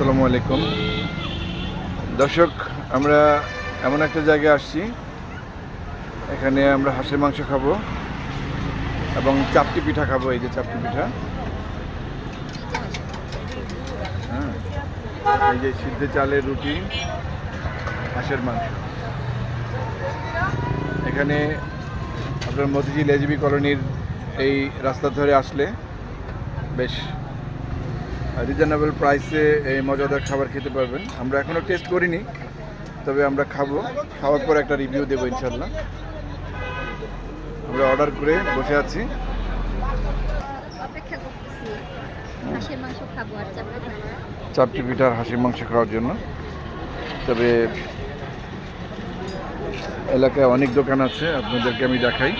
আসসালামু আলাইকুম। দর্শক, আমরা এমন একটা জায়গায় আসছি। এখানে আমরা হাঁসের মাংস খাব এবং চাপটি পিঠা খাব, এই যে চাপটি পিঠা। হ্যাঁ এই যে সিদ্ধ চালের রুটি, হাঁসের মাংস। এখানে আপনার মতিঝিল এজিবি কলোনির এই রাস্তা ধরে আসলে বেশ রিজনেবল প্রাইসে এই মজাদার খাবার খেতে পারবেন। আমরা এখনও টেস্ট করিনি তবে আমরা খাব। খাওয়ার পর একটা রিভিউ দেবো ইনশাল্লাহ আমরা অর্ডার করে বসে আছি। চাপটি পিঠার হাঁসির মাংস খাওয়ার জন্য। তবে এলাকায় অনেক দোকান আছে আপনাদেরকে আমি দেখাই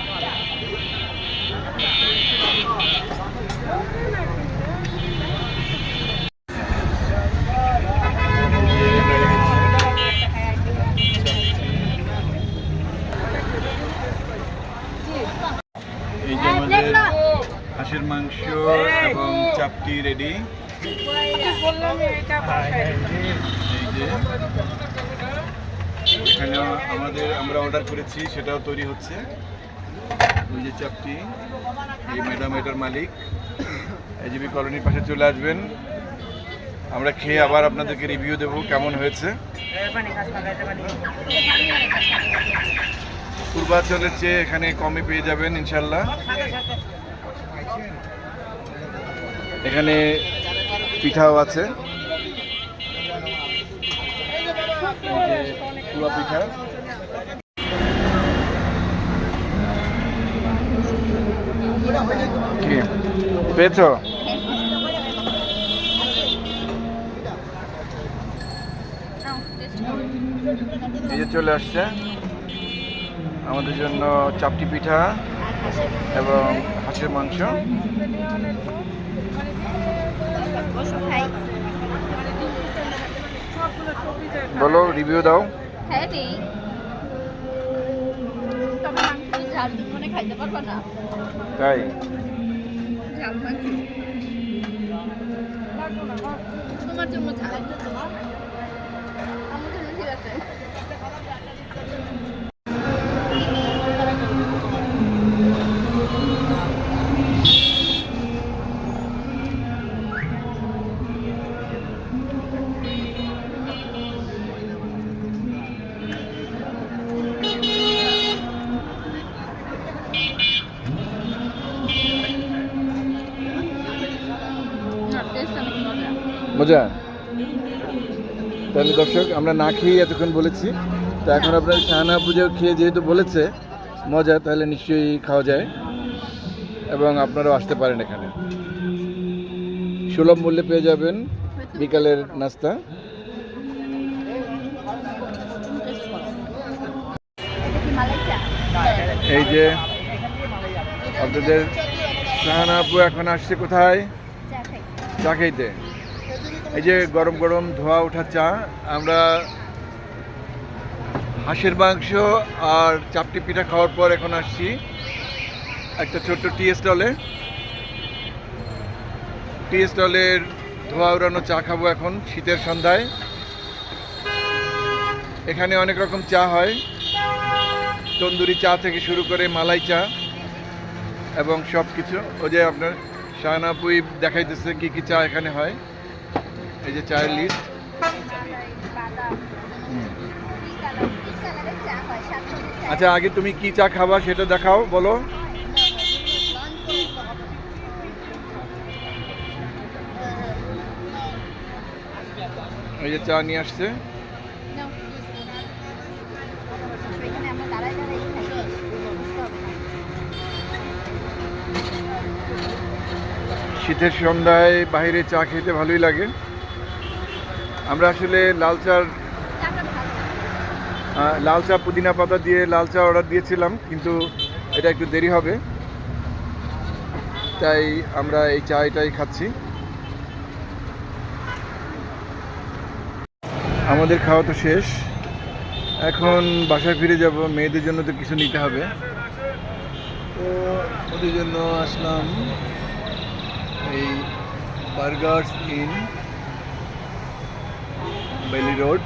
এই যে আমাদের হাঁসের মাংস এবং চাপটি রেডি এখানে আমাদের আমরা অর্ডার করেছি সেটাও তৈরি হচ্ছে। ওই যে চাপটি এই ম্যাডাম এটার মালিক। এজিবি কলোনির পাশে চলে আসবেন। আমরা খেয়ে আবার আপনাদেরকে রিভিউ দেবো কেমন হয়েছে। পূর্বাঞ্চলের চেয়ে এখানে কমে পেয়ে যাবেন ইনশাল্লাহ। এখানে পিঠাও আছে। পেয়েছ? এই যে চলে আসছে। আমাদের জন্য চাপটি পিঠা। এবং হাঁসের মাংস। বলো রিভিউ দাও। হ্যাঁ তাই? তোমার জন্য মজা। তাহলে দর্শক, আমরা না খেয়ে এতক্ষণ বলেছি। তো এখন আপনার শাহানা পুজো খেয়ে যেহেতু বলেছে, মজা, তাহলে নিশ্চয়ই খাওয়া যায়। এবং আপনারাও আসতে পারেন এখানে। সুলভ মূল্যে পেয়ে যাবেন বিকালের নাস্তা। এই যে আপনাদের শাহানা আপু এখন আসছে কোথায়? চা খাই চা খাইতে এই যে গরম গরম ধোয়া ওঠা চা, আমরা হাঁসের মাংস আর চাপটি পিঠা খাওয়ার পর এখন আসছি একটা ছোট্ট টি স্টলে। টি স্টলের ধোয়া উড়ানো চা খাব এখন শীতের সন্ধ্যায়। এখানে অনেক রকম চা হয়। তন্দুরি চা থেকে শুরু করে মালাই চা এবং সব কিছু ওই যে আপনার শাহনাপুই দেখাইতেছে কি কি চা এখানে হয়। এই যে চায়ের লিস্ট আচ্ছা আগে তুমি কি চা খাবা সেটা দেখাও বলো। এই যে চা নিয়ে আসছে। শীতের সন্ধ্যায় বাইরে চা খেতে ভালোই লাগে। আমরা আসলে লাল চার লাল চা পুদিনা পাতা দিয়ে লাল চা অর্ডার দিয়েছিলাম, কিন্তু এটা একটু দেরি হবে। তাই আমরা এই চা এটাই খাচ্ছি। আমাদের খাওয়া তো শেষ। এখন বাসায় ফিরে যাব, মেয়েদের জন্য তো কিছু নিতে হবে। তো ওদের জন্য আসলাম এই বার্গার্স ইন। বেলি রোড।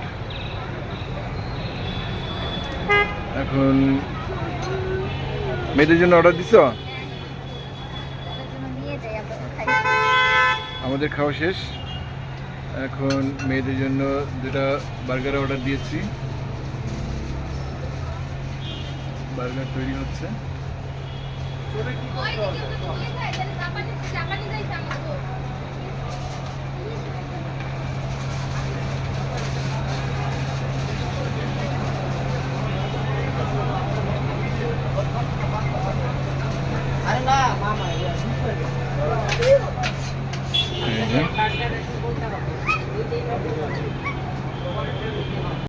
এখন মেয়েদের জন্য অর্ডার দিছ? আমাদের খাওয়া শেষ। এখন মেয়েদের জন্য দুটা বার্গার অর্ডার দিয়েছি। বার্গার তৈরি হচ্ছে। ね。